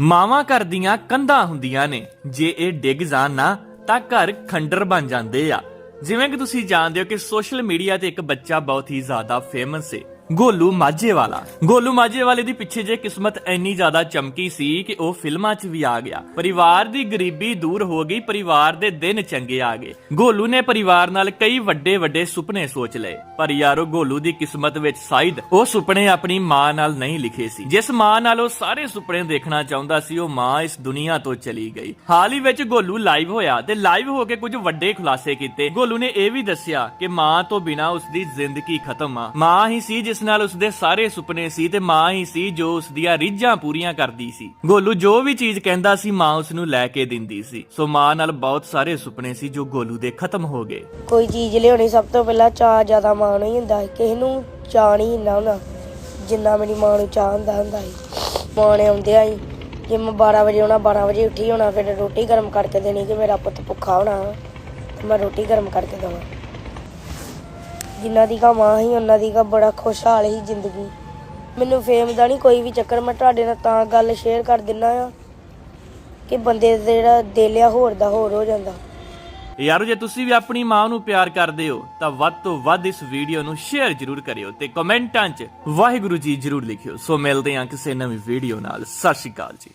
ਮਾਵਾਂ ਘਰ ਦੀਆਂ ਕੰਧਾਂ ਹੁੰਦੀਆਂ ਨੇ। ਜੇ ਇਹ ਡਿੱਗ ਜਾਣ ਨਾ, ਤਾਂ ਘਰ ਖੰਡਰ ਬਣ ਜਾਂਦੇ ਆ। ਜਿਵੇਂ ਕਿ ਤੁਸੀਂ ਜਾਣਦੇ ਹੋ ਕਿ ਸੋਸ਼ਲ ਮੀਡੀਆ ਤੇ ਇੱਕ ਬੱਚਾ ਬਹੁਤ ਹੀ ਜ਼ਿਆਦਾ ਫੇਮਸ ਹੈ ਗੋਲੂ ਮਾਝੇ ਵਾਲਾ ਗੋਲੂ ਮਾਝੇ ਵਾਲੇ ਦੀ ਪਿੱਛੇ ਜੇ ਕਿਸਮਤ ਇੰਨੀ ਜ਼ਿਆਦਾ ਚਮਕੀ ਸੀ ਕਿ ਉਹ ਫਿਲਮਾਂ 'ਚ ਵੀ ਆ ਗਿਆ। ਪਰਿਵਾਰ ਦੀ ਗਰੀਬੀ ਦੂਰ ਹੋ ਗਈ, ਪਰਿਵਾਰ ਦੇ ਦਿਨ ਚੰਗੇ ਆ ਗਏ। ਗੋਲੂ ਨੇ ਪਰਿਵਾਰ ਨਾਲ ਕਈ ਵੱਡੇ ਵੱਡੇ ਸੁਪਨੇ ਸੋਚ ਲਏ। ਪਰ ਯਾਰੋ, ਗੋਲੂ ਦੀ ਕਿਸਮਤ ਵਿੱਚ ਸ਼ਾਇਦ ਉਹ ਸੁਪਨੇ ਆਪਣੀ ਮਾਂ ਨਾਲ ਨਹੀਂ ਲਿਖੇ ਸੀ। ਜਿਸ ਮਾਂ ਨਾਲ ਉਹ ਸਾਰੇ ਸੁਪਨੇ ਦੇਖਣਾ ਚਾਹੁੰਦਾ ਸੀ, ਉਹ ਮਾਂ ਇਸ ਦੁਨੀਆ ਤੋਂ ਚਲੀ ਗਈ। ਹਾਲ ਹੀ ਵਿੱਚ ਗੋਲੂ ਲਾਈਵ ਹੋਇਆ ਤੇ ਲਾਈਵ ਹੋ ਕੇ ਕੁਝ ਵੱਡੇ ਖੁਲਾਸੇ ਕੀਤੇ। ਗੋਲੂ ਨੇ ਇਹ ਵੀ ਦੱਸਿਆ ਕਿ ਮਾਂ ਤੋਂ ਬਿਨਾ ਉਸ ਦੀ ਜ਼ਿੰਦਗੀ ਖਤਮ ਆ। ਮਾਂ ਹੀ ਸੀ ਜਿਸ ਨਾਲ ਉਸ ਦੇ ਸਾਰੇ ਸੁਪਨੇ ਸੀ ਤੇ ਮਾਂ ਹੀ ਸੀ ਜੋ ਉਸ ਦੀਆਂ ਰੀਝਾਂ ਪੂਰੀਆਂ ਕਰਦੀ ਸੀ। ਗੋਲੂ ਜੋ ਵੀ ਚੀਜ਼ ਕਹਿੰਦਾ ਸੀ, ਮਾਂ ਉਸ ਨੂੰ ਲੈ ਕੇ ਦਿੰਦੀ ਸੀ। ਸੋ ਮਾਂ ਨਾਲ ਬਹੁਤ ਸਾਰੇ ਸੁਪਨੇ ਸੀ ਜੋ ਗੋਲੂ ਦੇ ਖਤਮ ਹੋ ਗਏ। ਕੋਈ ਚੀਜ਼ ਲਿਆਉਣੀ ਸਭ ਤੋਂ ਪਹਿਲਾਂ ਚਾਹ ਜ਼ਿਆਦਾ ਮਾਂ ਨੂੰ ਹੀ ਹੁੰਦਾ ਕਿਸੇ ਨੂੰ ਚਾਹ ਨਹੀਂ ਇੰਨਾ ਹੁੰਦਾ। ਜਿੰਨਾ ਮੇਰੀ ਮਾਂ ਨੂੰ ਚਾਹ ਹੁੰਦਾ ਹੁੰਦਾ ਸੀ ਮਾਂ ਨੇ ਆਉਂਦਿਆਂ ਹੀ ਜੇ ਮੈਂ 12 ਵਜੇ ਆਉਣਾ 12 ਵਜੇ ਉੱਠੀ ਹੋਣਾ, ਫਿਰ ਰੋਟੀ ਗਰਮ ਕਰਕੇ ਦੇਣੀ ਕਿ ਮੇਰਾ ਪੁੱਤ ਭੁੱਖਾ ਹੋਣਾ। ਮੈਂ ਰੋਟੀ ਗਰਮ ਕਰਕੇ ਦੇਵਾਂ। ਜਿੰਨਾ ਦੀ ਕਾ ਮਾਂ ਹੀ ਉਹਨਾਂ ਦੀ ਕਾ ਬੜਾ ਖੁਸ਼ਹਾਲ ਹੀ ਜ਼ਿੰਦਗੀ। ਮੈਨੂੰ ਫੇਮ ਦਾ ਨਹੀਂ ਕੋਈ ਵੀ ਚੱਕਰ, ਮੈਂ ਤੁਹਾਡੇ ਨਾਲ ਤਾਂ ਗੱਲ ਸ਼ੇਅਰ ਕਰ ਦਿੰਨਾ ਆ ਕਿ ਬੰਦੇ ਦਾ ਜਿਹੜਾ ਦਿਲ ਆ, ਹੋਰ ਦਾ ਹੋਰ ਹੋ ਜਾਂਦਾ। ਯਾਰੋ, ਜੇ ਤੁਸੀਂ ਵੀ ਆਪਣੀ ਮਾਂ ਨੂੰ ਪਿਆਰ ਕਰਦੇ ਹੋ, ਤਾਂ ਵੱਧ ਤੋਂ ਵੱਧ ਇਸ ਵੀਡੀਓ ਨੂੰ ਸ਼ੇਅਰ ਜ਼ਰੂਰ ਕਰਿਓ ਤੇ ਕਮੈਂਟਾਂ 'ਚ ਵਾਹਿਗੁਰੂ ਜੀ ਜ਼ਰੂਰ ਲਿਖਿਓ। ਸੋ ਮਿਲਦੇ ਹਾਂ ਕਿਸੇ ਨਵੀਂ ਵੀਡੀਓ ਨਾਲ। ਸਤਿ ਸ਼੍ਰੀ ਅਕਾਲ ਜੀ।